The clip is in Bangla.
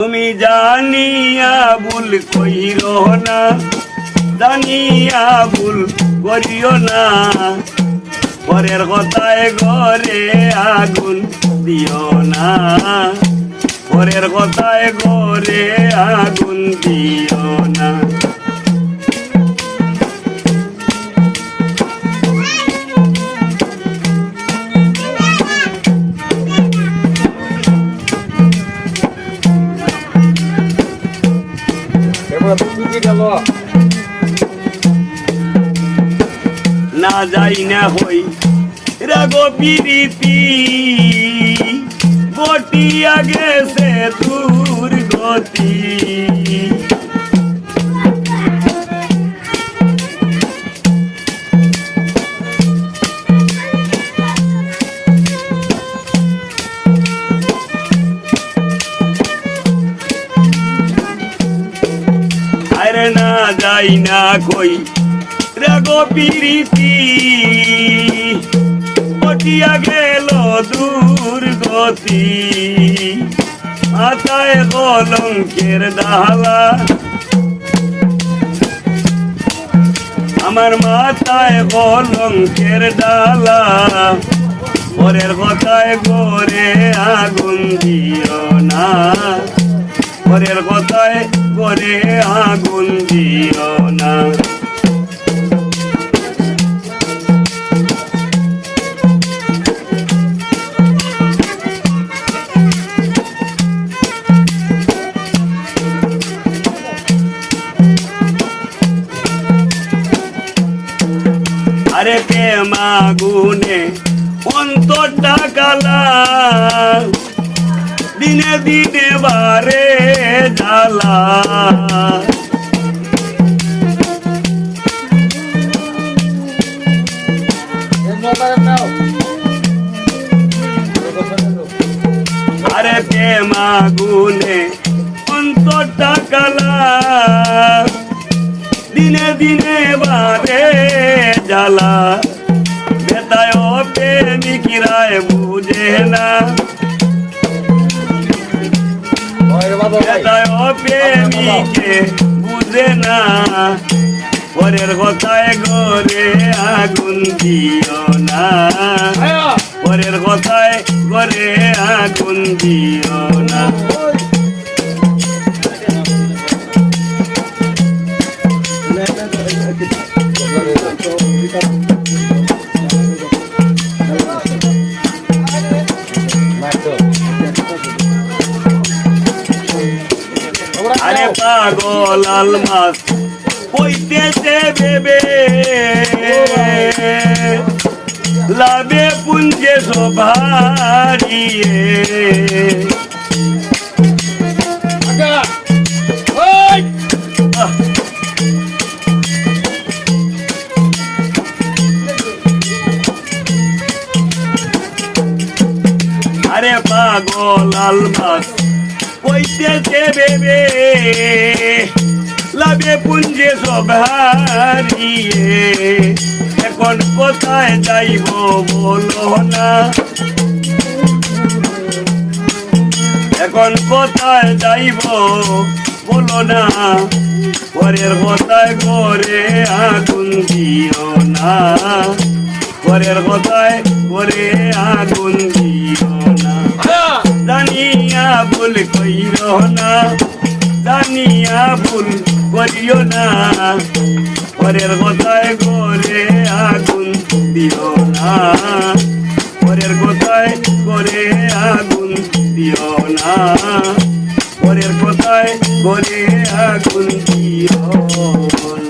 তুমি জানিয়া ভুল কইর না, জানিয়া ভুল করিও না। পরের কথায় ঘরে আগুন দিও না, পরের কথায় ঘরে আগুন দিও না। না যাই না হই রাগো পিরিতি। বটিয়া গেছে দূর যাই না কই। রাগো পিরিতি, পটিয়া গেল দূর গতি। মাথায় কলঙ্কের ডালা আমার মাথায় কলঙ্কের ডালা পরের কথায় গোরে আগুন দিও না। পরের কথায় গোরে আগুন দিও না। আরে প্রেমা গুনে অন্তরটা কালা? দিনে দিনে বারে জ্বালা আরে প্রেমা গুনে অন্তরটা কালা দিনে দিনে বারে জ্বালা বেতায় প্রেমিকিরায় বুঝে না বেতায় প্রেমিকে বুঝে না। পরের কথায় গরে আগুন দিও না। পরের কথায় গরে আগুন দিও না। আরে পাগল আলমাস কইতেছে বেবে লাভে পুঞ্জে সভারিয়ে আরে পাগল আলমাস। কইতেছে বেবে লাভে পুঞ্জে সভারিয়ে এখন কোথায় যাইব বলো না এখন কোথায় যাইব বলো না পরের কথায় ঘরে আগুন দিও না পরের কথায় ঘরে আগুন ভুল কইর না, জানিয়া ভুল করিও না। পরের কথায় ঘরে আগুন দিও না। পরের কথায় ঘরে আগুন দিও না। পরের কথায় ঘরে আগুন দিও না।